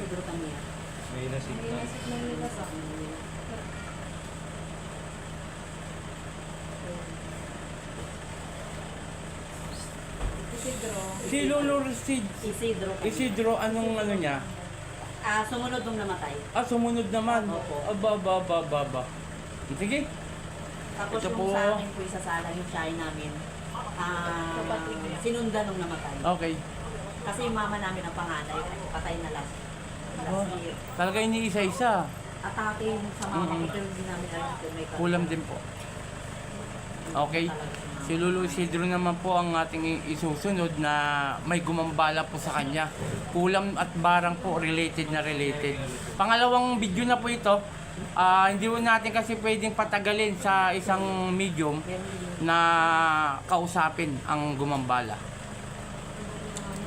Isidro kami. May nasip na. nasip na nila sa Isidro. Si Lolo Sid, Isidro kami. Isidro, anong ano niya? Ah, sumunod nung namatay. Ah, sumunod naman. Opo. Aba, aba, aba, aba, aba. Sige. Tapos Ito yung po. sa akin po isasala yung shine namin. Ah, sinundan nung namatay. Okay. Kasi yung mama namin ang panganay, patay na last. Oh. Talaga iniisa-isa. Atake yung sa ko, Mhm. pero hindi namin alam kung may Kulam din po. Okay. Si Lolo Isidro naman po ang ating isusunod na may gumambala po sa kanya. Kulam at barang po related na related. Pangalawang video na po ito. Ah, hindi po natin kasi pwedeng patagalin sa isang medium na kausapin ang gumambala. Ano,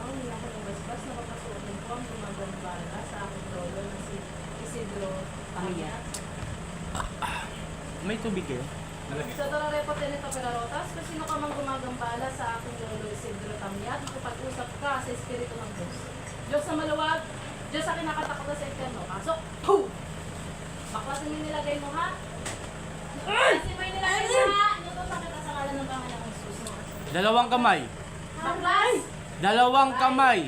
hindi ako nagbasbas, napapasuotin ko ang gumagambala sa aking lolo na si Isidro Pamilya. May tubig kayo? Sa Tararepa Tenito Perarotas, kung sino ka mang gumagambala sa aking lolo Isidro Tamiat, makipag-usap ka sa Espiritu ng Diyos. Diyos sa maluwag, Diyos sa kinakatakot sa impyerno. Pasok! Puh! Baklasin yung nilagay mo ha? Mo yung nilagay mo ha? Inutusan kita sa ngalan ng Panginoong Jesus. Dalawang kamay. Baklas! Dalawang kamay.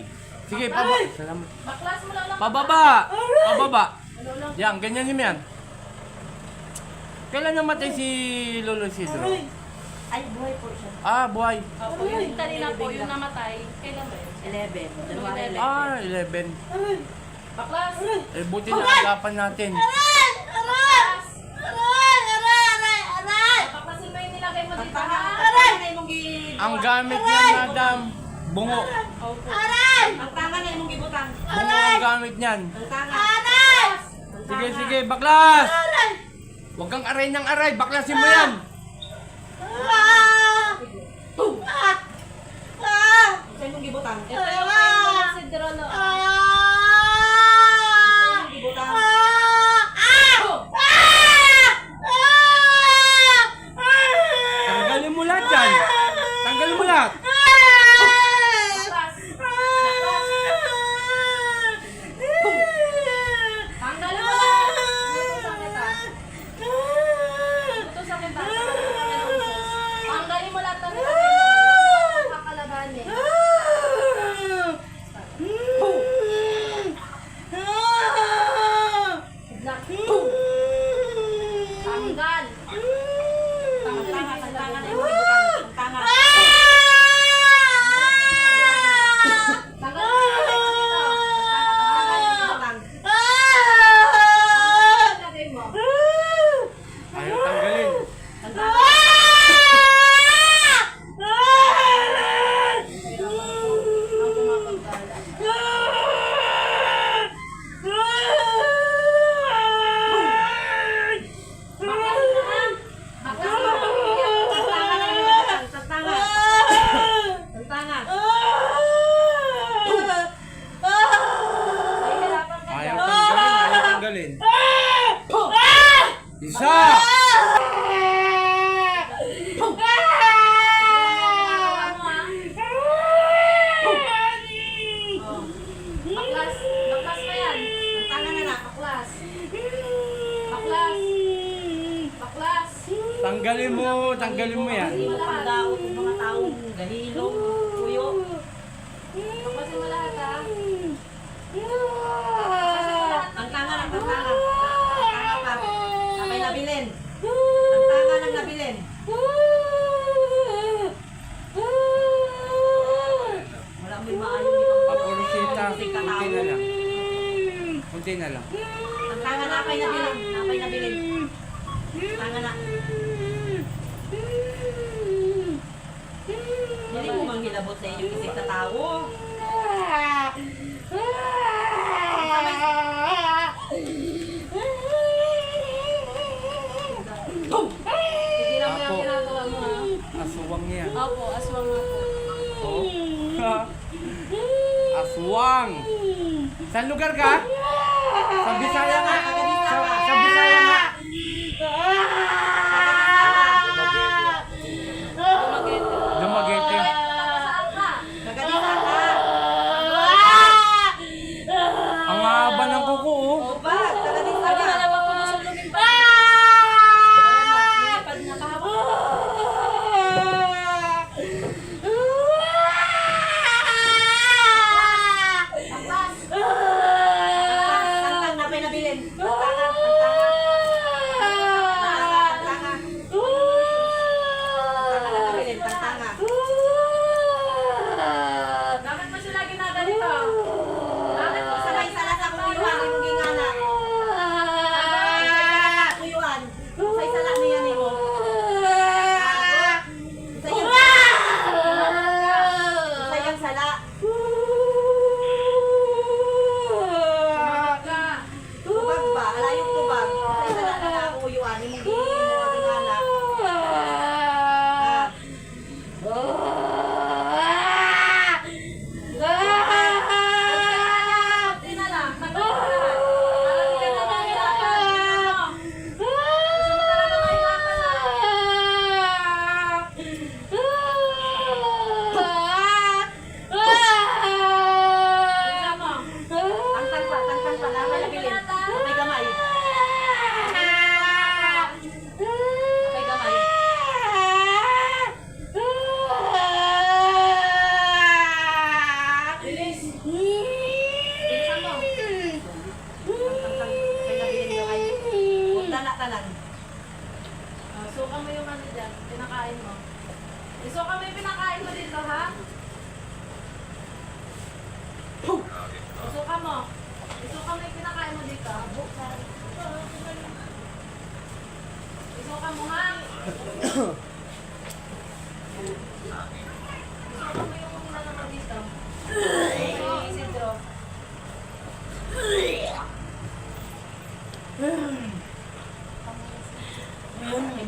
Sige, pababa. Salamat. Baklas mo lang lang. Pababa. Pababa. Ano? Yan, ganyan yun yan. Kailan namatay si Lolo Isidro? Ay, buhay po siya. Ah, buhay. Opo, yung kanina po, yung namatay, kailan ba yun? 11. January 11. Ah, 11. Baklas! Eh, buti na agapan natin. Baklas! Baklasin mo yung nilagay mo dito ha? Ang gamit niya, madam, bungo. Opo. Pagtanga na imong gibutang. Bungo ang gamit niyan. Pagtanga. Sige, sige, baklas! Huwag kang aray ng aray, baklasin mo yan. Sa imong gibutang. Ito yung si Drolo. Sa imong gibutang. Tanggalin mo lahat yan. Tanggalin mo lahat. Baklas! Tanggalin mo lang! Inutusan kita. Inutusan kita. sa ngalan ng Panginoong Jesus. Tanggalin mo lahat ng nilagay mo. Huwag mo kakalabanin. Bigla. Tanggal! Pagtanga, pagtanga na imong gibutang. Pagtanga. Tanggal mo yung nilagay mo dito. Pagtanga na imong gibutang. Nilagay mo. Ayaw tanggalin. Pagtanga. Ang gumagambala. Baklas mo ha? Baklas mo. Pagtanga na imong gibutang. Pagtanga. Pagtanga. Mahihirapan ka Ayaw dyan. Tanggalin. Isa! Baklas. Baklas pa yan. Pagtanga na na. Baklas. Baklas. Baklas. Tanggalin mo, tanggalin mo yan. Hindi mo ng mga taong gahilong, tuyo. Baklasin mo lahat ha. Ang tanga ng. Ang tanga pa. Sabay nabilin. Ang tanga ng nabilin. Wala mo yung maayon Papulusita, kunti na lang. Kunti na lang. Ang tanga na apay nabilin. Apay nabilin. Tanga na. Hindi mo manghilabot sa inyong isip na tao. Tigilan mo yung Apo. ginagawa mo ha. Aswang niya. Opo, aswang nga po. Oh. Aswang. Saan lugar ka? Sa Bisaya nga. Sa, sa Bisaya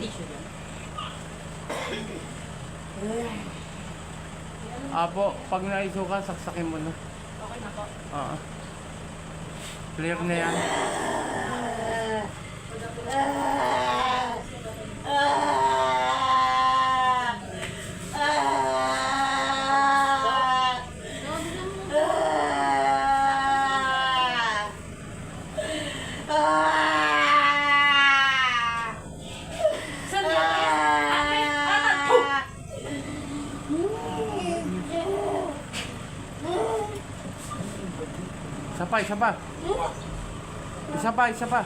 Hindi siya yan. Apo, pag naisuka, saksakin mo na. Okay na po. Oo. Clear na yan. Isa pa, isa pa. Isa pa, isa pa.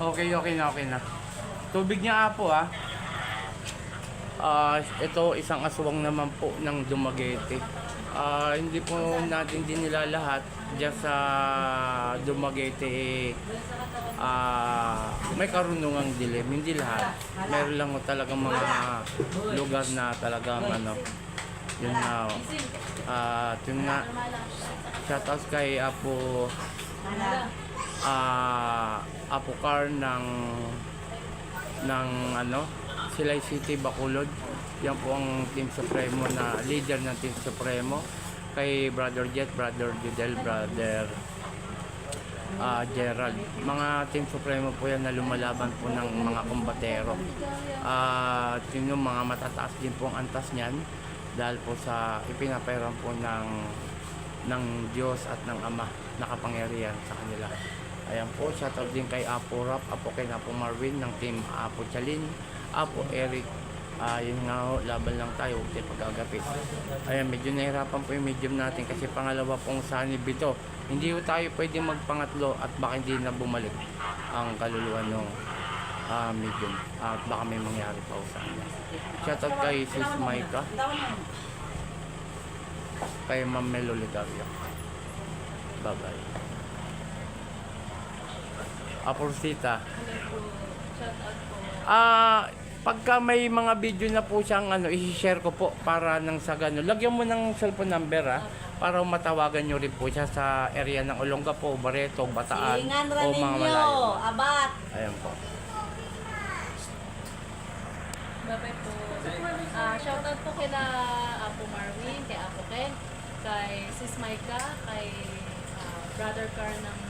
Okay, okay na, okay na. Tubig niya apo ah. Ah, ito isang aswang naman po ng Dumaguete. Ah, hindi po natin din nila lahat. Diyan sa Dumaguete ah may karunungang dilim, hindi lahat. Meron lang talagang mga lugar na talagang ano yun na ah yun nga. Shoutout kay Apo ah Apo Car ng ng ano Silay City Bacolod. Yan po ang Team Supremo na leader ng Team Supremo kay Brother Jet, Brother Judel, Brother ah Gerald. Mga Team Supremo po yan na lumalaban po ng mga kombatero at yun yung mga matataas din po ang antas niyan dahil po sa ipinapairan po ng ng Diyos at ng Ama nakapangyarihan sa kanila. Ayan po, shoutout din kay Apo Rap, Apo kay Apo Marvin ng team Apo Chalin, Apo Eric. Ah, yun nga ho, laban lang tayo, huwag tayo pagkagapit. Ayan, medyo nahirapan po yung medium natin kasi pangalawa pong sanib ito. Hindi ho tayo pwede magpangatlo at baka hindi na bumalik ang kaluluwa ng ah, medium at baka may mangyari pa sa kanya. Shoutout kay Sis Maika, kay Ma'am Melo Ligaria. Bye-bye. Out po. Ah, pagka may mga video na po siyang ano, i-share ko po para nang sa gano. Lagyan mo ng cellphone number ah para matawagan nyo rin po siya sa area ng Olongapo, Barreto, Bataan o mga ninyo. malayo. Abat. Ayan po. Bye-bye po. Ah, shout out po kila Apo Marvin, kay Apo Ken, kay Sis Maika, kay ah, Brother Car ng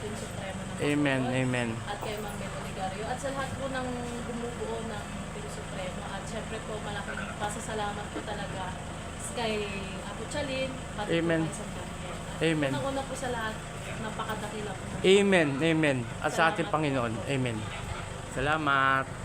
Team Supremo ng Amen, Bacolod, amen. At kay Ma'am Bel Oligario. At sa lahat po ng bumubuo ng Team Supremo. At syempre po malaking pasasalamat po talaga kay Apo Chalin, pati Amen. po kay San. At Amen. Unang-una po sa lahat, napakadakila po. Amen, amen. At sa ating. Panginoon. Amen. Salamat.